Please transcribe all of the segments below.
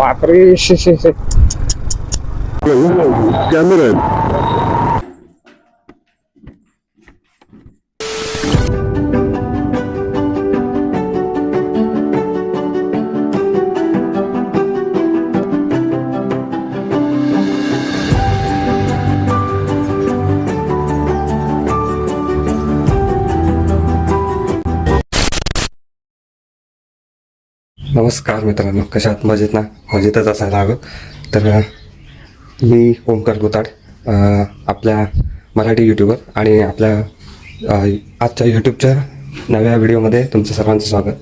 बापरे शे कॅमेरा नमस्कार मित्रांनो कशात मजेत ना? मजेतच असायला हवं. तर मी ओंकार गुताड आपल्या मराठी यूट्यूबर आणि आपल्या आजच्या यूट्यूबच्या नव्या व्हिडिओमध्ये तुमचं सर्वांचं स्वागत.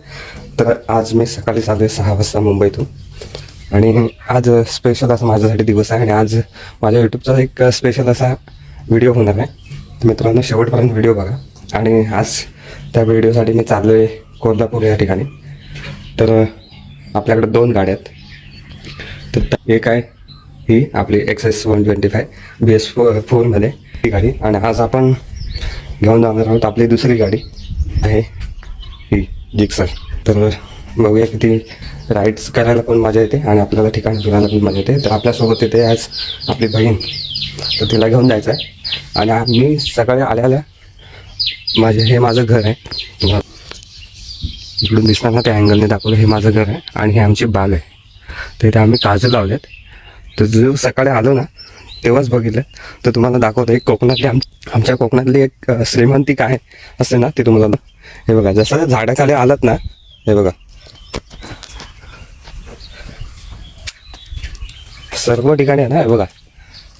तर आज मी सकाळी चालू आहे सहा वाजता मुंबईतून आणि आज स्पेशल असा माझ्यासाठी दिवस आहे आणि आज माझ्या यूट्यूबचा एक स्पेशल असा व्हिडिओ होणार आहे. मित्रांनो शेवटपर्यंत व्हिडिओ बघा आणि आज त्या व्हिडिओसाठी मी चाललो आहे कोल्हापूर या ठिकाणी. तर आपल्याकडे दोन गाड्या आहेत. तर एक आहे ही आपली Access one twenty five B S four फोरमध्ये ही गाडी. आणि आज आपण घेऊन जाणार आहोत आपली दुसरी गाडी आहे ही जिक्सर तर बघूया किती राईड्स करायला पण मजा येते आणि आपल्याला ठिकाणी फिरायला पण मजा येते. तर आपल्यासोबत येते आज आपली बहीण तर तिला घेऊन जायचं आहे आणि मी सकाळी आल्याला माझे हे माझं घर आहे. इकडून दिसणार ना त्या अँगलने दाखवलं हे माझं घर आहे आणि हे आमची बाग आहे. तर इथे आम्ही काजू लावलेत. तर जो सकाळी आलो ना तेव्हाच बघितलं. तर तुम्हाला दाखवतो एक कोकणातली आम आमच्या कोकणातली एक श्रीमंती काय असते ना ते तुम्हाला हे बघा जसं झाडाखाली आलात ना हे बघा. सर्व ठिकाणी आहे ना हे बघा.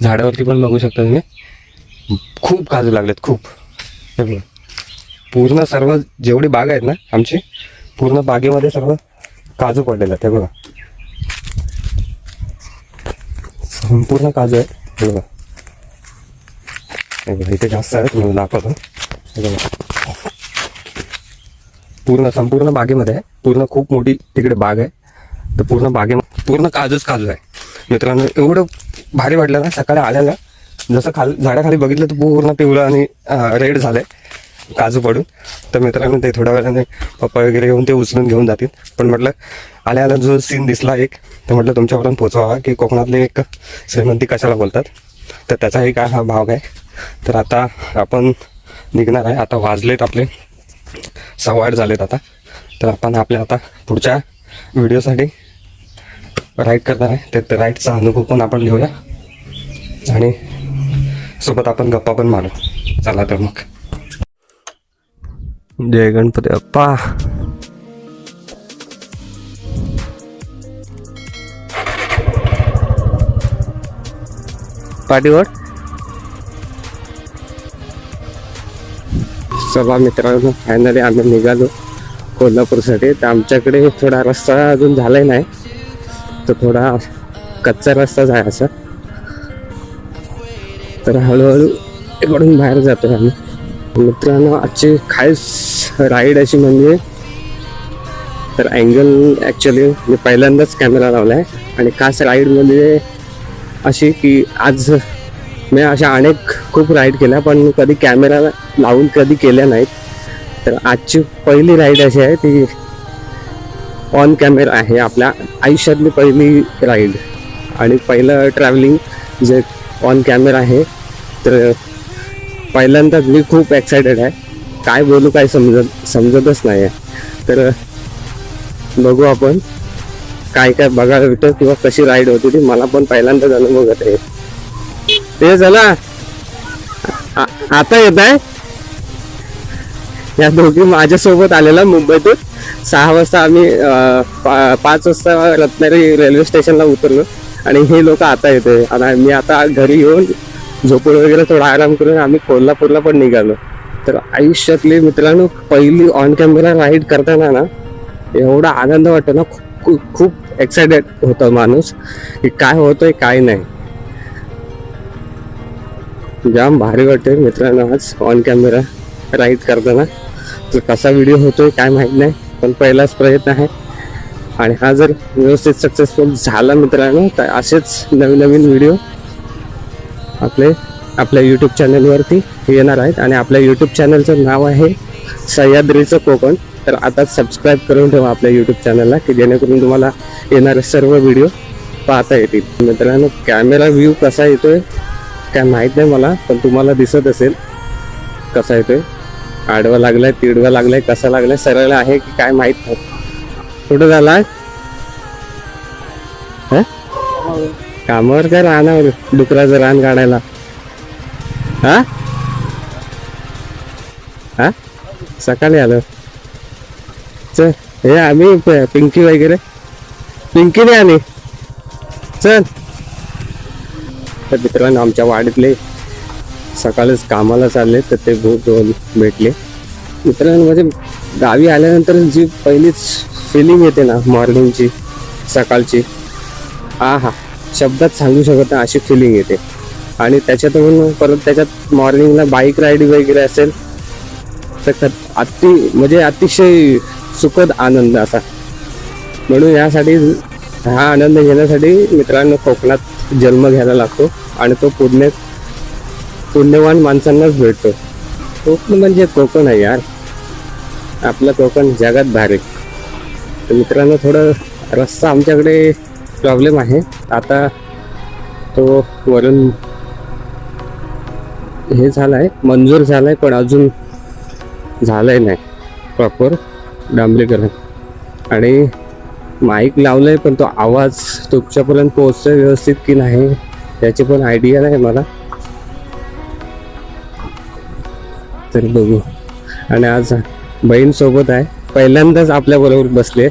झाडावरती पण बघू शकता तुम्ही. खूप काजू लागलेत खूप. हे बघा. पूर्ण सर्व जेवढी बाग आहेत ना आमची पूर्ण बागेमध्ये सर्व काजू पडलेले आहेत हे बघा. संपूर्ण काजू आहेत हे बघा. हे बघा इथे जास्त आहेत तुम्हाला दाखवतो. हे बघा. पूर्ण संपूर्ण बागेमध्ये आहे. पूर्ण खूप मोठी तिकडे बाग आहे. तर पूर्ण बागे पूर्ण काजूच काजू आहे. मित्रांनो एवढं भारी वाटलं ना सकाळी आल्याला. जसं खाल झाडाखाली बघितलं तर पूर्ण पिवळं आणि रेड झालंय. काजू पडून. तर मित्रांनो ते थोड्या वेळाने पप्पा वगैरे येऊन ते उचलून घेऊन जातील. पण म्हटलं आल्या आल्या जो सीन दिसला एक तर म्हटलं तुमच्यापर्यंत पोचवावा की कोकणातले एक श्रीमंती कशाला बोलतात? तर त्याचाही काय हा भाग आहे. तर आता आपण निघणार आहे. आता वाजलेत आपले. सव्वा आठ झालेत आता. तर आपण आपल्या आता पुढच्या व्हिडिओसाठी राईड करणार आहे. तर राईडचा अनुभव पण आपण लिहूया आणि सोबत आपण गप्पा पण मारू. चला तर मग. जय गणपती अप्पा पाठीवर चला मित्रांनो फायनली आम्ही निघालो कोल्हापूरसाठी तर आमच्याकडे थोडा रस्ता अजून झालाय नाही. तर थोडा कच्चा रस्ताच आहे असा. तर हळूहळू इकडून बाहेर जातो आम्ही. मित्रांनो आजची खास राईड अशी म्हणजे तर अँगल ॲक्च्युली मी पहिल्यांदाच कॅमेरा लावला आहे आणि खास राईड म्हणजे अशी की आज मी अशा अनेक खूप राईड केल्या पण कधी कॅमेरा लावून कधी केल्या नाहीत. तर आजची पहिली राईड अशी आहे ती ऑन कॅमेरा आहे आपल्या आयुष्यातली पहिली राईड आणि पहिलं ट्रॅव्हलिंग जे ऑन कॅमेरा आहे तर पहिल्यांदाच मी खूप एक्सायटेड आहे. काय बोलू काय समजत समजतच नाही आहे तर बघू आपण काय काय बघायला भेटतं किंवा कशी राईड होती ती. मला पण पहिल्यांदाच अनुभव घेत आहे. ते झाला. आता येत आहे. या दोघी माझ्यासोबत आलेला मुंबईतून. सहा वाजता आम्ही पाच वाजता रत्नागिरी रेल्वे स्टेशनला उतरलो. आणि हे लोक आता येते आणि मी आता घरी येऊन झोपून वगैरे थोडा आराम करून आम्ही कोल्हापूरला पण निघालो. तर आयुष्यातली मित्रांनो पहिली ऑन कॅमेरा राईड करताना ना एवढा आनंद वाटतो ना खूप खूप एक्सायटेड होतो माणूस की काय होतंय काय नाही. जाम भारी वाटते मित्रांनो आज ऑन कॅमेरा राईड करताना. तर कसा व्हिडिओ होतोय काय माहीत नाही पण पहिलाच प्रयत्न आहे. आणि हा जर व्यवस्थित सक्सेसफुल झाला मित्रांनो तर असेच नवीन नवीन व्हिडिओ आपले आपल्या यूट्यूब चॅनलवरती येणार आहेत आणि आपल्या यूट्यूब चॅनलचं नाव आहे सह्याद्रीचं कोकण. तर आता सबस्क्राईब करून ठेवा आपल्या यूट्यूब चॅनलला की जेणेकरून तुम्हाला येणारे सर्व व्हिडिओ पाहता येतील. मित्रांनो कॅमेरा व्ह्यू कसा येतोय काय माहीत नाही मला पण तुम्हाला दिसत असेल कसा येतोय. आडवा लागलाय तिडवा लागलाय कसा लागलाय सरळ आहे की काय माहीत नाही. कुठं झाला कामावर काय राहणार? डुकराचं रान काढायला. हा? हा? सकाळी आलो. चल हे आम्ही पिंकी वगैरे. पिंकी नाही आली. चल. तर मित्रांनो आमच्या वाडीतले सकाळीच कामाला चालले तर ते बहुत दोन भेटले. मित्रांनो म्हणजे गावी आल्यानंतर जी पहिलीच फिलिंग येते ना मॉर्निंगची सकाळची हा हा. शब्दात सांगू शकत नाही अशी फिलिंग येते. आणि त्याच्यातून परत त्याच्यात मॉर्निंगला बाईक राईड वगैरे असेल तर खत- अति म्हणजे अतिशय सुखद आनंद असा. म्हणून यासाठी हा आनंद घेण्यासाठी मित्रांनो कोकणात जन्म घ्यायला लागतो आणि तो पुण्य पुण्यवान माणसांनाच भेटतो. कोकण म्हणजे कोकण आहे यार. आपलं कोकण जगात भारी. तर मित्रांनो थोडं रस्ता आमच्याकडे प्रॉब्लेम आहे. आता तो वरून हे झालाय मंजूर झालाय पण अजून झालंय नाही. प्रॉपर डांबरीकरण. आणि माईक लावलंय पण तो आवाज तुमच्यापर्यंत पोहोचतोय व्यवस्थित की नाही याची पण आयडिया नाही मला. तर बघू. आणि आज बहीण सोबत आहे. पहिल्यांदाच आपल्या बरोबर बसले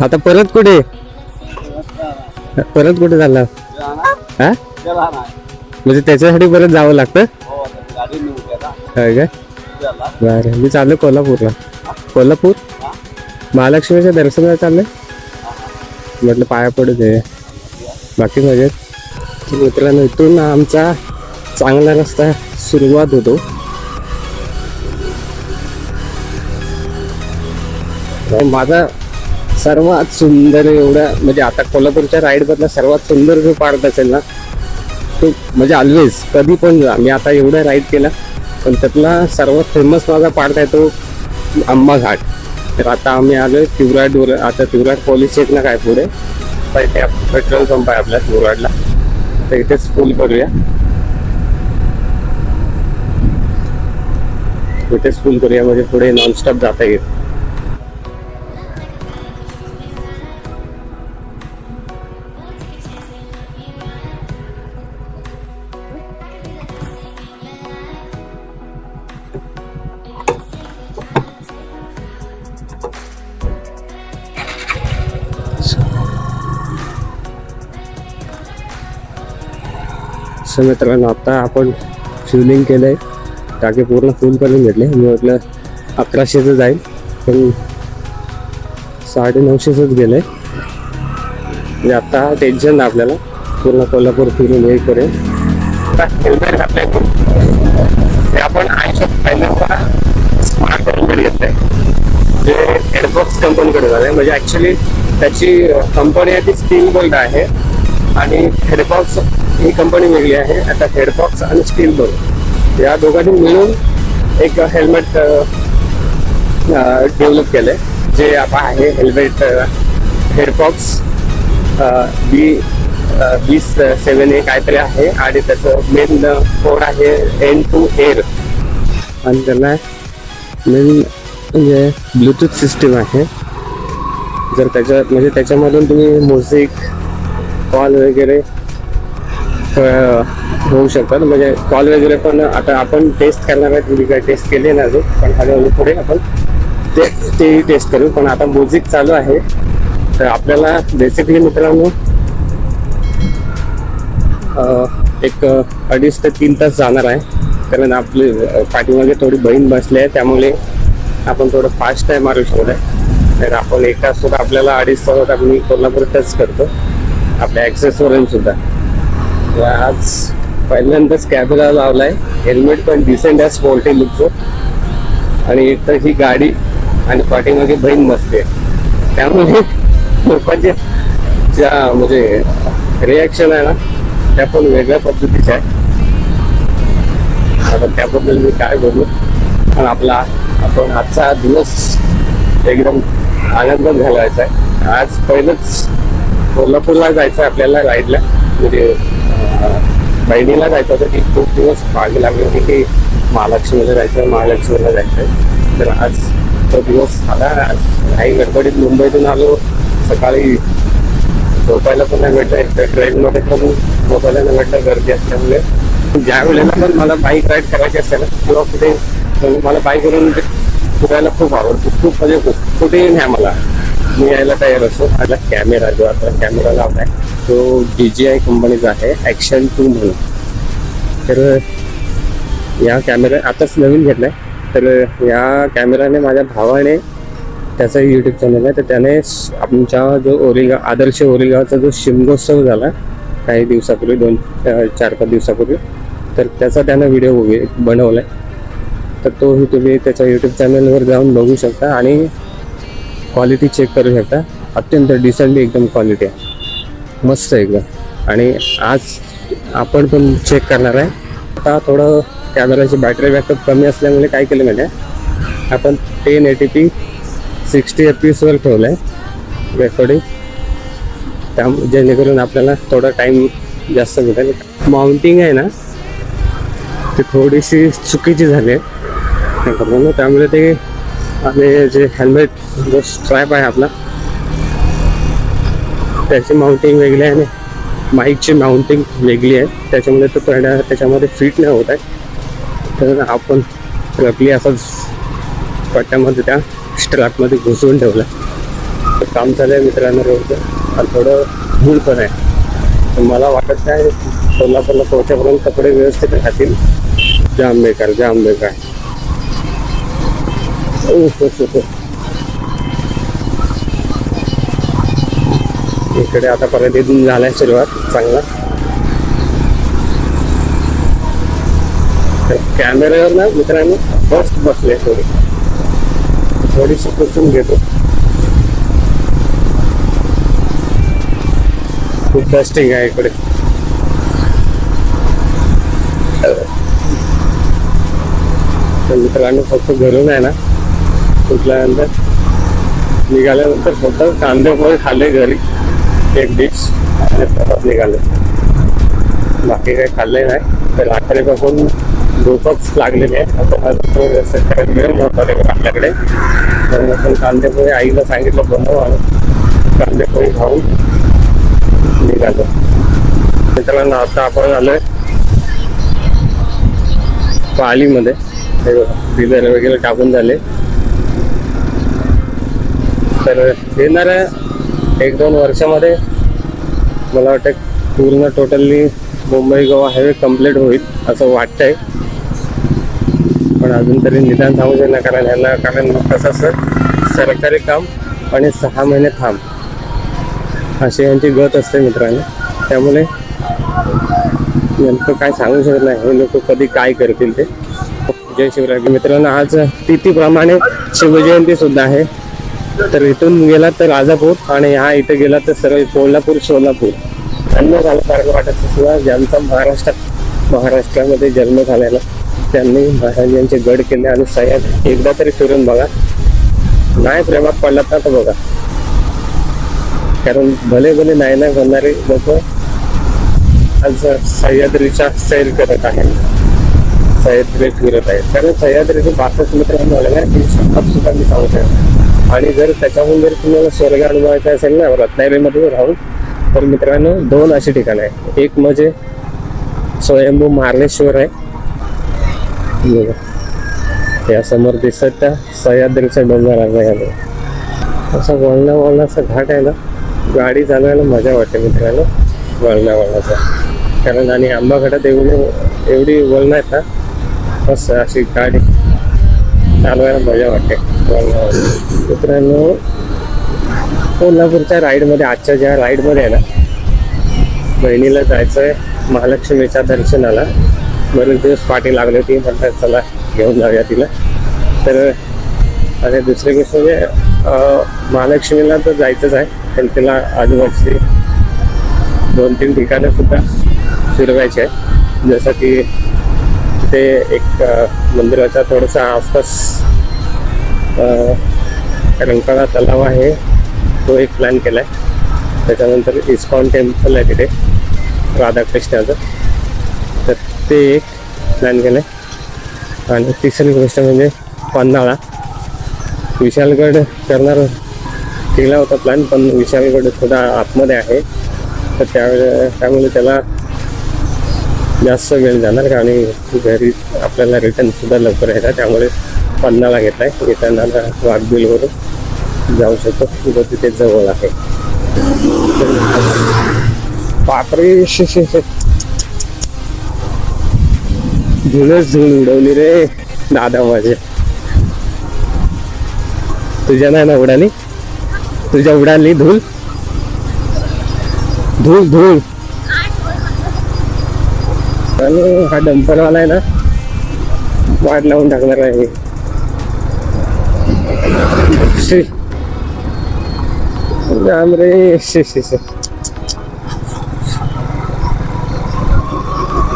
आता परत कुठे? परत कुठे झाला हा? म्हणजे त्याच्यासाठी परत जावं लागतं? होय काय बरं मी चाललो कोल्हापूरला. कोल्हापूर? महालक्ष्मीच्या दर्शनाला चाललंय? म्हटलं पाया पडू दे. बाकी मजेत? तर मित्रांनो इथून आमचा चांगला रस्ता सुरुवात होतो. माझा सर्वात सुंदर एवढा म्हणजे आता कोल्हापूरच्या राईड मधला सर्वात सुंदर जो पार्ट असेल ना तो म्हणजे ऑलवेज कधी पण जा. मी आता एवढं राईड केला पण त्यातला सर्वात फेमस माझा पार्ट आहे तो आंबा घाट. तर आता आम्ही आलोय तिवराडवर आता तिवराड पोलीस ना काय पुढे? पेट्रोल पंप आहे आपल्या तिवराडला. तर इथेच फुल करूया. इथेच फुल करूया. म्हणजे पुढे नॉनस्टॉप जाता येईल. सो मित्रांनो आत्ता आपण फ्युलिंग आहे टाके पूर्ण फुल करून घेतले. मी म्हटलं अकराशेचं जाईल. पण साडे नऊशेचंच गेलंय. म्हणजे आत्ता टेन्शन नाही आपल्याला. पूर्ण कोल्हापूर फिरून हे करेल हेल्मेट घातलंय ते. आपण आयुष्यात पहिल्यांदा स्मार्ट करून आहे जे एअरबॉक्स कंपनीकडे झाले म्हणजे ऍक्च्युली त्याची कंपनी आहे ती स्टील गोल्ड आहे. आणि हेडबॉक्स ही कंपनी वेगळी आहे. आता हेडबॉक्स आणि स्टील दोन. या दोघांनी मिळून एक हेल्मेट डेव्हलप केलंय. जे आता आहे हेल्मेट हेडबॉक्स बी वीस सेवन ए काहीतरी आहे. आणि त्याचं मेन कोड आहे एन टू एअर आणि त्याला मेन म्हणजे ब्लूटूथ सिस्टीम आहे. जर त्याच्या म्हणजे त्याच्यामधून तुम्ही म्युझिक कॉल वगैरे होऊ शकतात. म्हणजे कॉल वगैरे पण आता आपण टेस्ट करणार आहे तुम्ही काय टेस्ट केले ना अजून. पण हळूहळू पुढे आपण. ते तेही टेस्ट करू. पण आता म्युझिक चालू आहे. तर आपल्याला बेसिकली मित्रांनो एक अडीच ते तीन तास जाणार आहे. कारण आपली पाठीमागे थोडी बहीण बसली आहे. त्यामुळे आपण थोडं फास्ट टाईम मारू शकत आहे तर आपण एका सुद्धा आपल्याला अडीच तासात आपण कोल्हापूर टच करतो. आपल्या ॲक्सेसवरून सुद्धा. आज पहिल्यांदाच कॅमेरा लावलाय. हेल्मेट पण डिसेंट आहे स्पोर्टी लुकचं आणि एक तर ही गाडी आणि पाठीमागे बहीण बसते त्यामुळे लोकांचे ज्या म्हणजे रिॲक्शन आहे ना त्या पण वेगळ्या पद्धतीच्या आहे आता त्याबद्दल मी काय बोलू? पण आपला आपण आजचा दिवस एकदम आनंदात घालवायचा आहे. आज पहिलंच कोल्हापूरला जायचं आहे आपल्याला राईडला म्हणजे बहिणीला जायचं होतं की खूप दिवस मागे लागले होते की महालक्ष्मीला जायचं महालक्ष्मीला जायचं तर आज तो दिवस झाला. आज काही गडबडीत मुंबईतून आलो. सकाळी झोपायला पण नाही भेटलं ट्रेनमध्ये पण झोपायला नाही भेटलं गर्दी असल्यामुळे. ज्या वेळेला पण मला बाईक राईड करायची असेल ना किंवा कुठे म्हणजे मला बाईकवरून म्हणजे फिरायला खूप आवडतो. खूप म्हणजे खूप कुठेही नाही मला. मी यायला तयार असतो. माझा कॅमेरा जो आता कॅमेरा लावलाय तो डी जी आय कंपनीचा आहे ॲक्शन टू म्हणून तर या कॅमेरा आताच नवीन घेतलाय. तर या कॅमेराने माझ्या भावाने त्याचा युट्यूब चॅनल आहे. तर त्याने आमच्या जो ओरिगाव आदर्श ओरिगावचा जो शिमगोत्सव झाला काही दिवसापूर्वी दोन चार पाच दिवसापूर्वी तर त्याचा त्यानं व्हिडिओ बनवला आहे तर तोही तुम्ही त्याच्या यूट्यूब चॅनलवर जाऊन बघू शकता. आणि क्वालिटी चेक करू शकता. अत्यंत डिसेंटली एकदम क्वालिटी आहे. मस्त आहे एकदम. आणि आज आपण पण चेक करणार आहे. आता थोडं कॅमेराची बॅटरी बॅकअप कमी असल्यामुळे काय केलं माहिती आहे? आपण ten eighty P sixty F P एसवर ठेवलं आहे रेकॉर्डिंग त्या जेणेकरून आपल्याला थोडा टाईम जास्त भेटेल. माउंटिंग आहे ना ती थोडीशी चुकीची झाली आहे. त्यामुळे ते आणि जे हेल्मेट जो स्ट्रॅप आहे आपला त्याची माउंटिंग वेगळी आहे आणि माईकची माउंटिंग वेगळी आहे. त्याच्यामुळे तो थोड्या त्याच्यामध्ये फिट नाही होत आहे. तर आपण रपली असंच पट्ट्यामध्ये त्या स्ट्रॅपमध्ये घुसवून ठेवलं. तर काम चालू आहे मित्रांनो रोडचं आणि थोडं धूळ पण आहे. तर मला वाटत नाही कोल्हापूरला पोहोचेपर्यंत कपडे व्यवस्थित राहतील. जाम बेकार जाम बेकार उफ, उफ, इकडे आता परत इथून झालाय सुरुवात चांगला. कॅमेऱ्यावर ना मित्रांनो फर्स्ट बसले थोडी. थोडीशी पुसून घेतो. खूप डस्टिंग आहे इकडे. मित्रांनो फक्त घरून आहे ना. सुटल्यानंतर निघाल्यानंतर फक्त कांदे वगैरे खाल्ले घरी. एक डिश आणि परत निघाले. बाकी काही खाल्ले नाही. तर रात्रीपासून झोपच लागलेली आहे आता आज आपल्याकडे. तर आपण कांदे आईला सांगितलं बनव आणि कांदे खाऊन निघालो. मित्रांनो आता आपण आलोय पालीमध्ये. हे डिझेल वगैरे टाकून झाले. तर येणाऱ्या एक दोन वर्षामध्ये मला वाटतं पूर्ण totally Mumbai Goa highway complete होईल असं वाटतंय. पण अजून तरी निदान सांगू शकणार कारण यांना कारण कसं असतं सरकारी काम आणि सहा महिने थांब. अशी यांची गत असते मित्रांनो. त्यामुळे नेमकं काय सांगू शकत नाही हे लोक कधी काय करतील ते. जय शिवराय. मित्रांनो आज तिथीप्रमाणे शिवजयंती सुद्धा आहे. तर इथून गेला तर राजापूर आणि हा इथे गेला तर सरळ कोल्हापूर सोलापूर. त्यांना झाल्यासारखं वाटत सुद्धा ज्यांचा महाराष्ट्रात महाराष्ट्रामध्ये जन्म झालेला त्यांनी महाराजांचे गड केले आणि सह्याद एकदा तरी फिरून बघा. नाही प्रेमात पडलात ना तर बघा. कारण भले भले नाही नाही म्हणणारे लोक आज सह्याद्रीच्या सैर करत आहेत. सह्याद्री फिरत आहेत. कारण सह्याद्रीचे बासष्ट मित्रांनो आलेला आहे. की सुद्धा मी सांगू आणि जर त्याच्याहून जर तुम्हाला स्वर्ग अनुभवायचा असेल ना रत्नागिरीमध्ये राहून तर मित्रांनो दोन अशी ठिकाणं आहे एक म्हणजे स्वयंभू मार्लेश्वर आहे. या समोर दिसत त्या सह्याद्रीच्या डोंगराला यावे असा वळणा वळणाचा घाट आहे ना. गाडी चालवायला मजा वाटते मित्रांनो वळणा वळणाचा. कारण आणि आंबा घाटात एवढी एवढी वळणं आहेत ना बस अशी गाडी चालवायला मजा वाटते. मित्रांनो कोल्हापूरच्या राईडमध्ये आजच्या ज्या राईडमध्ये आहे ना बहिणीला जायचं आहे महालक्ष्मीच्या दर्शनाला. बरेच दिवस पाठी लागली होती म्हणतात चला घेऊन जाऊया तिला. तर आणि दुसरी गोष्ट म्हणजे महालक्ष्मीला तर जायचंच आहे पण तिला आजूबाजूची दोन तीन ठिकाणं सुद्धा फिरवायची आहे. जसं की ते एक मंदिराच्या थोडंसं आसपास रंकाळा तलाव आहे. तो एक प्लॅन केला आहे त्याच्यानंतर इस्कॉन टेम्पल आहे तिथे राधाकृष्णाचं. तर ते एक प्लॅन केलं आहे आणि तिसरी गोष्ट म्हणजे पन्हाळा. विशालगड करणार केला होता प्लॅन पण विशालगड थोडा आतमध्ये आहे. तर त्यावेळे त्यामुळे त्याला जास्त वेळ जाणार का? आणि घरी आपल्याला रिटर्नसुद्धा लवकर येतात त्यामुळे पन्हाळा आहे. येताना वाघबिलवरून जाऊ शकतो. जो तिथे जवळ आहे. बापरे धुळच धुळ उडवली रे दादा माझे. तुझ्या नाही ना उडाली? तुझ्या उडाली धूल? धूल धूळ आणि हा डंपरवाला आहे ना वाट लावून टाकणार आहे. शी. जाम रे शी शी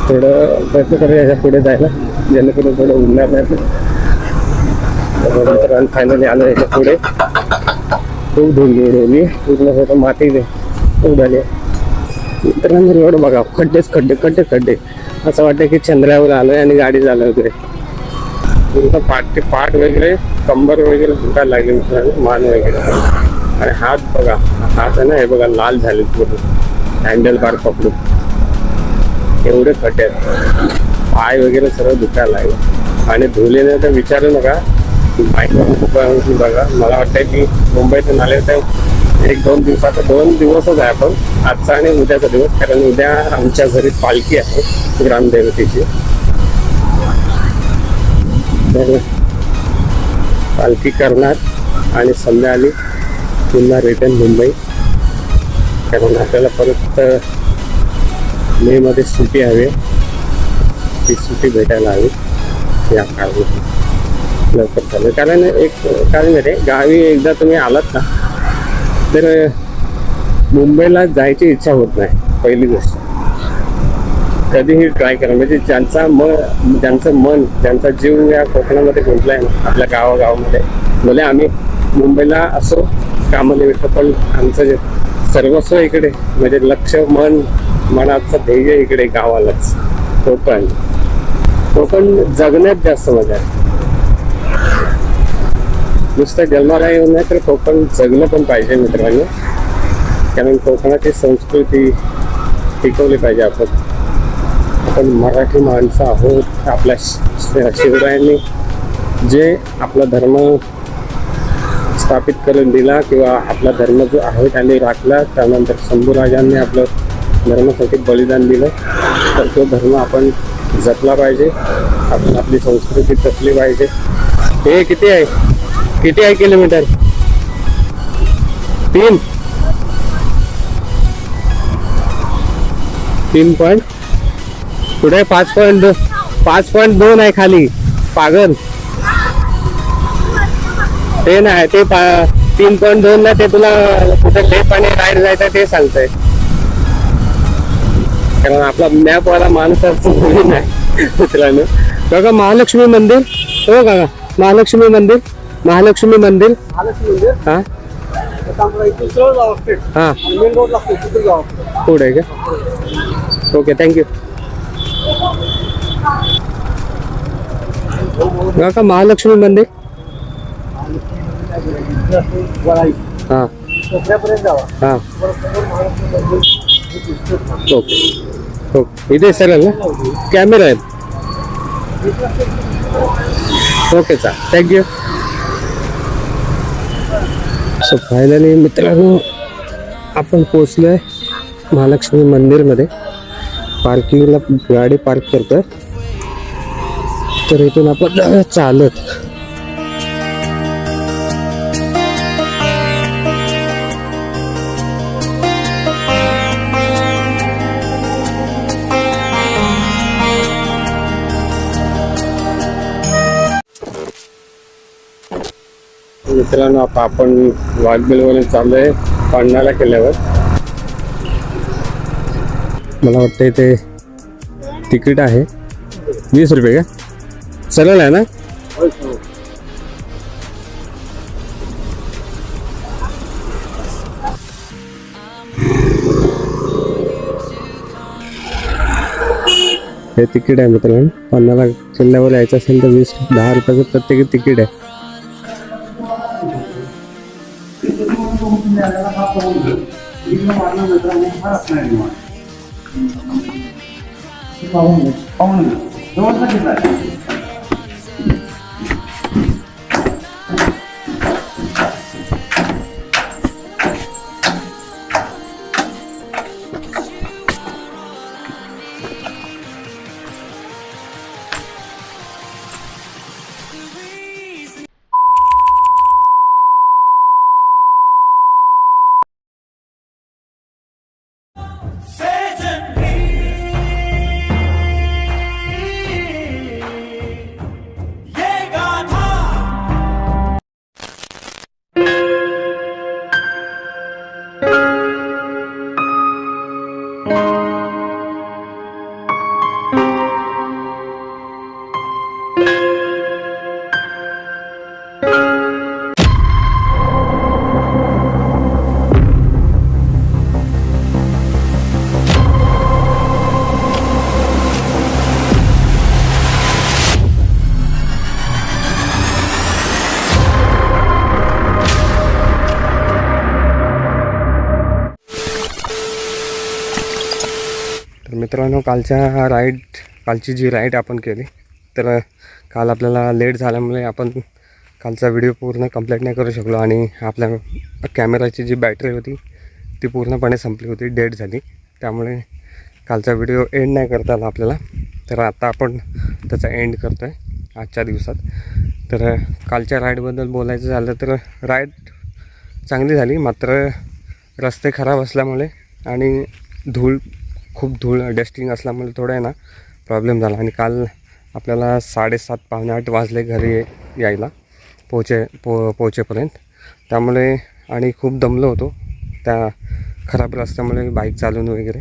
थोडं प्रयत्न करूया याच्यापुढे जायला जेणेकरून थोडं उडणार नाही तर फायनली आलं याच्यापुढे खूप धुंदी उडवली पूर्ण सगळं माती दे उडाली मित्रांनो रोड बघा खड्डेच खड्डे खड्डे खड्डे असं वाटतं की चंद्रावर आलोय आणि गाडी झालं वगैरे पाठ ते पाठ वगैरे कंबर वगैरे दुखायला लागली मित्रांनो मान वगैरे. आणि हात बघा हात आहे ना हे बघा लाल झाले पूर्ण. हँडल बार पकडून. एवढे खटे आहेत. पाय वगैरे सर्व दुखायला लागले. आणि धुलेने तर विचारू नका बाईक बघा. मला वाटतं की मुंबईतून आले तर एक दोन दिवसाचा दोन दिवसच आहे आपण. आजचा आणि उद्याचा दिवस कारण उद्या आमच्या घरी पालखी आहे ग्रामदेवतेची. तर पालखी करणार आणि संध्याकाळी पुन्हा रिटर्न मुंबई. कारण आपल्याला परत मेमध्ये सुट्टी हवी ती सुट्टी भेटायला हवी. या काळामध्ये लवकर चालेल कारण एक कारण रे गावी एकदा तुम्ही आलात ना तर मुंबईला जायची इच्छा होत नाही पहिली गोष्ट. कधीही ट्राय करा. म्हणजे ज्यांचा मन ज्यांचं मन ज्यांचा जीव या कोकणामध्ये गुंतलाय ना आपल्या गावागावामध्ये. भले आम्ही मुंबईला असो कामानिमित्त पण आमचं जे सर्वस्व इकडे म्हणजे लक्ष मन मनाचं ध्येय इकडे गावालाच. कोकण कोकण जगण्यात जास्त मजा आहे. नुसतं जन्माला येऊन नाही तर कोकण जगलं पण पाहिजे मित्रांनो. कारण कोकणाची संस्कृती टिकवली पाहिजे आपण. आपण मराठी माणसं आहोत आपल्या शिवरायांनी जे आपला धर्म स्थापित करून दिला किंवा आपला धर्म जो आहे त्यांनी राखला त्यानंतर शंभूराजांनी आपलं धर्मासाठी बलिदान दिलं तर तो धर्म आपण जपला पाहिजे आपण आपली संस्कृती जपली पाहिजे. हे किती आहे? किती आहे किलोमीटर? तीन. तीन पॉईंट पुढे पाच पॉईंट दो पाच पॉईंट दोन आहे खाली. पागल. ते नाही ते पा तीन पॉईंट दोन ना ते तुला कुठे लेप आणि राईड जायचं ते सांगतंय. कारण आपला मॅप वाला माणूस नाही मित्रांनो. बघा महालक्ष्मी मंदिर. हो का महालक्ष्मी मंदिर महालक्ष्मी मंदिर. हा. हा. पुढे का? ओके थँक्यू काका महालक्ष्मी मंदिर? हां. हां. ओके. ओके. इथे सर ना? कॅमेरा आहेत ओके चा थँक्यू सो फायनली मित्रांनो आपण पोचलोय महालक्ष्मी मंदिरमध्ये. पार्किंगला गाडी पार्क करतोय. तर इथून आपण चालत. मित्रांनो आता आपण वाघबिलवरून चाललोय पांढऱ्याला केल्यावर मला वाटतं इथे तिकीट आहे. वीस रुपये का? सरळ आहे ना? हे तिकीट आहे मित्र पन्नाला किल्ल्यावर यायचं असेल तर वीस दहा रुपयाचं प्रत्येक तिकीट आहे. पाहून मित्रांनो कालच्या राईड कालची जी राईड आपण केली तर काल आपल्याला लेट झाल्यामुळे आपण कालचा व्हिडिओ पूर्ण कंप्लीट नाही करू शकलो आणि आपल्या कॅमेराची जी बॅटरी होती ती पूर्णपणे संपली होती डेड झाली. त्यामुळे कालचा व्हिडिओ एंड नाही करता आला आपल्याला. तर आता आपण त्याचा एंड करतो आहे आजच्या दिवसात. तर कालच्या राईडबद्दल बोलायचं झालं तर राईड चांगली झाली मात्र रस्ते खराब असल्यामुळे आणि धूळ खूप धूळ डस्टिंग असल्यामुळे थोडं आहे ना प्रॉब्लेम झाला. आणि काल आपल्याला साडेसात पावणे आठ वाजले घरी ये- यायला पोचे पो पोचेपर्यंत त्यामुळे आणि खूप दमलो होतो. त्या खराब रस्त्यामुळे बाईक चालवून वगैरे.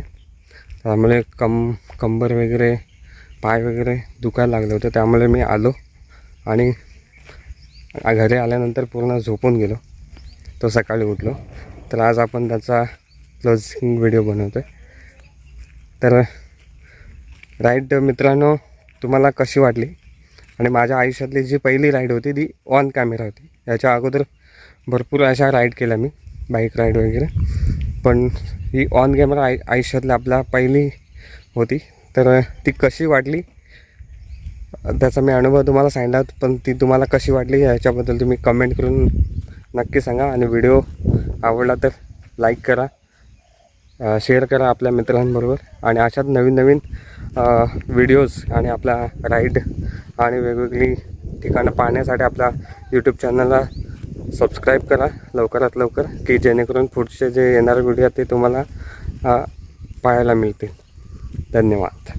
त्यामुळे कम कंबर वगैरे पाय वगैरे दुखायला लागले होते. त्यामुळे मी आलो आणि घरी आल्यानंतर पूर्ण झोपून गेलो. तो सकाळी उठलो. तर आज आपण त्याचा क्लोजिंग व्हिडिओ बनवतो आहे तर राईड मित्रांनो तुम्हाला कशी वाटली? आणि माझ्या आयुष्यातली जी पहिली राईड होती ती ऑन कॅमेरा होती. याच्या अगोदर भरपूर अशा राईड केल्या मी बाईक राईड वगैरे. पण ही ऑन कॅमेरा आय आयुष्यातली आपला पहिली होती. तर ती कशी वाटली? त्याचा मी अनुभव तुम्हाला सांगितला पण ती तुम्हाला कशी वाटली याच्याबद्दल तुम्ही कमेंट करून नक्की सांगा. आणि व्हिडिओ आवडला तर लाईक करा. शेअर करा आपल्या मित्रांबरोबर. आणि अशाच नवीन नवीन व्हिडिओज आणि आपला राईड आणि वेगवेगळी ठिकाणं पाहण्यासाठी आपल्या यूट्यूब चॅनलला सबस्क्राईब करा. लवकरात लवकर की जेणेकरून पुढचे जे येणारे व्हिडिओ आहेत ते तुम्हाला पाहायला मिळतील. धन्यवाद.